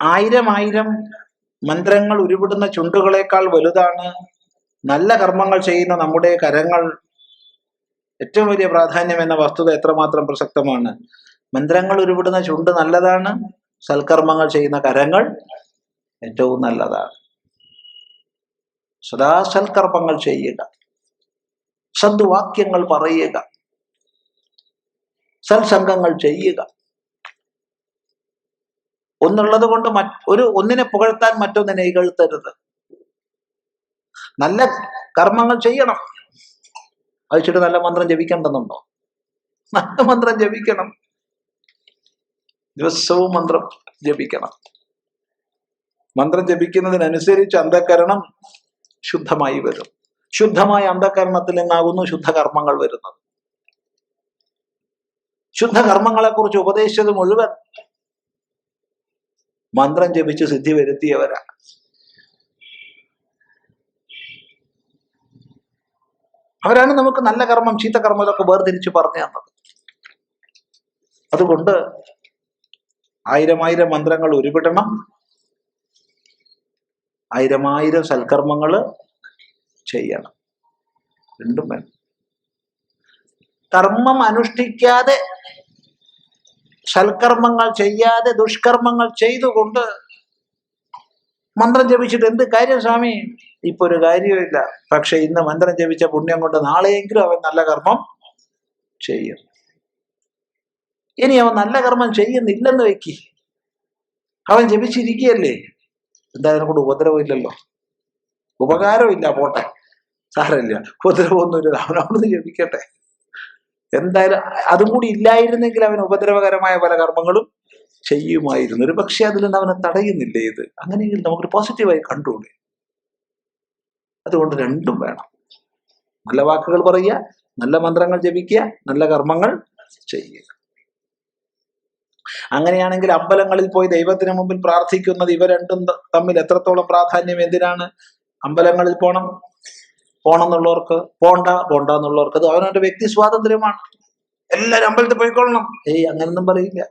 ആയിരം ആയിരം മന്ത്രങ്ങൾ ഉരുവിടുന്ന ചുണ്ടുകളേക്കാൾ വലുതാണ് നല്ല കർമ്മങ്ങൾ ചെയ്യുന്ന നമ്മുടെ കരങ്ങൾ. ഏറ്റവും വലിയ പ്രാധാന്യം എന്ന വസ്തുത എത്രമാത്രം പ്രസക്തമാണ്. മന്ത്രങ്ങൾ ഉരുവിടുന്ന ചുണ്ട് നല്ലതാണ് സൽക്കർമ്മങ്ങൾ ചെയ്യുന്ന കരങ്ങൾ ഏറ്റവും നല്ലതാണ്. സദാ സൽക്കർമ്മങ്ങൾ ചെയ്യുക. സദ്വാക്യങ്ങൾ പറയുക. സത്സംഗങ്ങൾ ചെയ്യുക. ഒന്നുള്ളത് കൊണ്ട് ഒരു ഒന്നിനെ പുകഴ്ത്താൻ മറ്റൊന്നിനെ ഇകഴ്ത്തരുത്. നല്ല കർമ്മങ്ങൾ ചെയ്യണം. അയച്ചിട്ട് നല്ല മന്ത്രം ജപിക്കേണ്ടെന്നുണ്ടോ നല്ല മന്ത്രം ജപിക്കണം. ദിവസവും മന്ത്രം ജപിക്കണം. മന്ത്രം ജപിക്കുന്നതിനനുസരിച്ച് അന്ധകരണം ശുദ്ധമായി വരും. ശുദ്ധമായ അന്ധകരണത്തിൽ നിന്നാകുന്നു ശുദ്ധകർമ്മങ്ങൾ വരുന്നത്. ശുദ്ധകർമ്മങ്ങളെക്കുറിച്ച് ഉപദേശിച്ചത് മുഴുവൻ മന്ത്രം ജപിച്ച് സിദ്ധി വരുത്തിയവരാ. അവരാണ് നമുക്ക് നല്ല കർമ്മം ചീത്ത കർമ്മം ഇതൊക്കെ വേർതിരിച്ച് പറഞ്ഞു തന്നത്. അതുകൊണ്ട് ആയിരം ആയിരം മന്ത്രങ്ങൾ ഉരുവിടണം. ആയിരമായിരം ആയിരം സൽക്കർമ്മങ്ങൾ ചെയ്യണം. രണ്ടും വേണം. കർമ്മം അനുഷ്ഠിക്കാതെ സൽക്കർമ്മങ്ങൾ ചെയ്യാതെ ദുഷ്കർമ്മങ്ങൾ ചെയ്തുകൊണ്ട് മന്ത്രം ജപിച്ചിട്ട് എന്ത് കാര്യം സ്വാമി? ഇപ്പൊ ഒരു കാര്യമില്ല പക്ഷെ ഇന്ന് മന്ത്രം ജപിച്ച പുണ്യം കൊണ്ട് നാളെയെങ്കിലും അവൻ നല്ല കർമ്മം ചെയ്യും. ഇനി അവൻ നല്ല കർമ്മം ചെയ്യുന്നില്ലെന്ന് വെക്കി. അവൻ ജപിച്ചിരിക്കുകയല്ലേ? എന്താ അതിനെ കൊണ്ട് ഉപദ്രവമില്ലല്ലോ? ഉപകാരമില്ല പോട്ടെ. സാരമില്ല. ഉപദ്രവമൊന്നുമില്ല. അവനവിടുന്ന് ജപിക്കട്ടെ എന്തായാലും അതും കൂടി ഇല്ലായിരുന്നെങ്കിൽ അവൻ ഉപദ്രവകരമായ പല കർമ്മങ്ങളും ചെയ്യുമായിരുന്നു. ഒരു പക്ഷെ അതിൽ നിന്ന് അവനെ തടയുന്നില്ലേ ഇത്? അങ്ങനെയെങ്കിൽ നമുക്കൊരു പോസിറ്റീവായി കണ്ടുകൂടെ? അതുകൊണ്ട് രണ്ടും വേണം. നല്ല വാക്കുകൾ പറയുക നല്ല മന്ത്രങ്ങൾ ജപിക്കുക നല്ല കർമ്മങ്ങൾ ചെയ്യുക. അങ്ങനെയാണെങ്കിൽ അമ്പലങ്ങളിൽ പോയി ദൈവത്തിന് മുമ്പിൽ പ്രാർത്ഥിക്കുന്നത് ഇവ രണ്ടും തമ്മിൽ എത്രത്തോളം പ്രാധാന്യം? എന്തിനാണ് അമ്പലങ്ങളിൽ പോണം? പോണം എന്നുള്ളവർക്ക് പോണ്ട പോണ്ട എന്നുള്ളവർക്ക് അത് അവനവന്റെ വ്യക്തി സ്വാതന്ത്ര്യമാണ്. എല്ലാവരും അമ്പലത്തിൽ പോയിക്കൊള്ളണം. ഏയ് അങ്ങനൊന്നും പറയില്ല.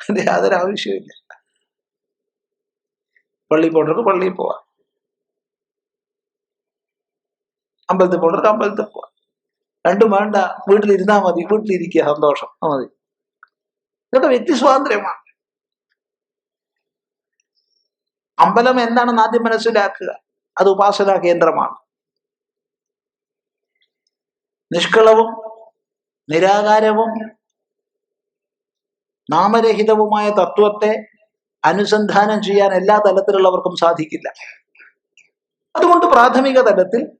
അതിന്റെ യാതൊരു ആവശ്യമില്ല പള്ളി പോകേണ്ടവർക്ക് പള്ളിയിൽ പോവാം. അമ്പലത്തിൽ പോകേണ്ടവർക്ക് അമ്പലത്തിൽ പോവാം. രണ്ടും വേണ്ട. വീട്ടിലിരുന്നാ മതി. വീട്ടിലിരിക്കുക. സന്തോഷം. മതി. ഇതൊക്കെ വ്യക്തി സ്വാതന്ത്ര്യമാണ്. അമ്പലം എന്താണെന്ന് ആദ്യം മനസ്സിലാക്കുക. അത് ഉപാസനാ കേന്ദ്രമാണ്. നിഷ്കളവും നിരാകാരവും നാമരഹിതവുമായ തത്വത്തെ അനുസന്ധാനം ചെയ്യാൻ എല്ലാ തലത്തിലുള്ളവർക്കും സാധിക്കില്ല. അതുകൊണ്ട് പ്രാഥമിക തലത്തിൽ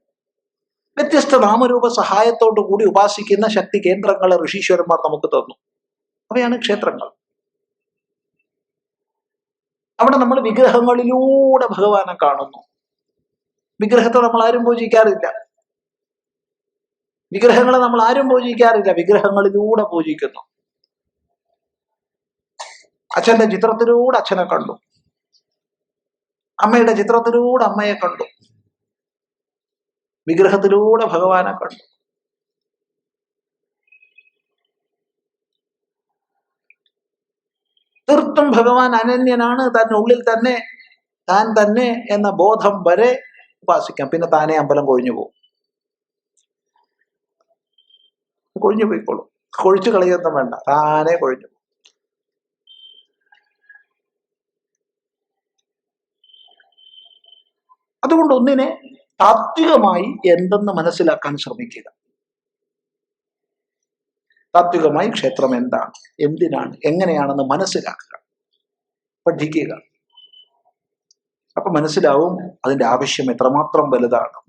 വ്യത്യസ്ത നാമരൂപ സഹായത്തോടു കൂടി ഉപാസിക്കുന്ന ശക്തി കേന്ദ്രങ്ങളെ ഋഷീശ്വരന്മാർ നമുക്ക് തന്നു. അവയാണ് ക്ഷേത്രങ്ങൾ. അവിടെ നമ്മൾ വിഗ്രഹങ്ങളിലൂടെ ഭഗവാനെ കാണുന്നു. വിഗ്രഹത്തെ നമ്മൾ ആരും പൂജിക്കാറില്ല. വിഗ്രഹങ്ങളെ നമ്മൾ ആരും പൂജിക്കാറില്ല. വിഗ്രഹങ്ങളിലൂടെ പൂജിക്കുന്നു. അച്ഛന്റെ ചിത്രത്തിലൂടെ അച്ഛനെ കണ്ടു. അമ്മയുടെ ചിത്രത്തിലൂടെ അമ്മയെ കണ്ടു. വിഗ്രഹത്തിലൂടെ ഭഗവാനെ കണ്ടു. തീർത്തും ഭഗവാൻ അനന്യനാണ്. തന്റെ ഉള്ളിൽ തന്നെ താൻ തന്നെ എന്ന ബോധം വരെ ഉപാസിക്കാം. പിന്നെ താനേ അമ്പലം കൊഴിഞ്ഞു പോകും. കൊഴിഞ്ഞു പോയിക്കോളും. കൊഴിച്ചു കളയൊന്നും വേണ്ട. താനെ കൊഴിഞ്ഞു അതുകൊണ്ട് ഒന്നിനെ താത്വികമായി എന്തെന്ന് മനസ്സിലാക്കാൻ ശ്രമിക്കുക. താത്വികമായി ക്ഷേത്രം എന്താണ്? എന്തിനാണ്? എങ്ങനെയാണെന്ന് മനസ്സിലാക്കുക. പഠിക്കുക. അപ്പൊ മനസ്സിലാവും അതിന്റെ ആവശ്യം എത്രമാത്രം വലുതാണ്.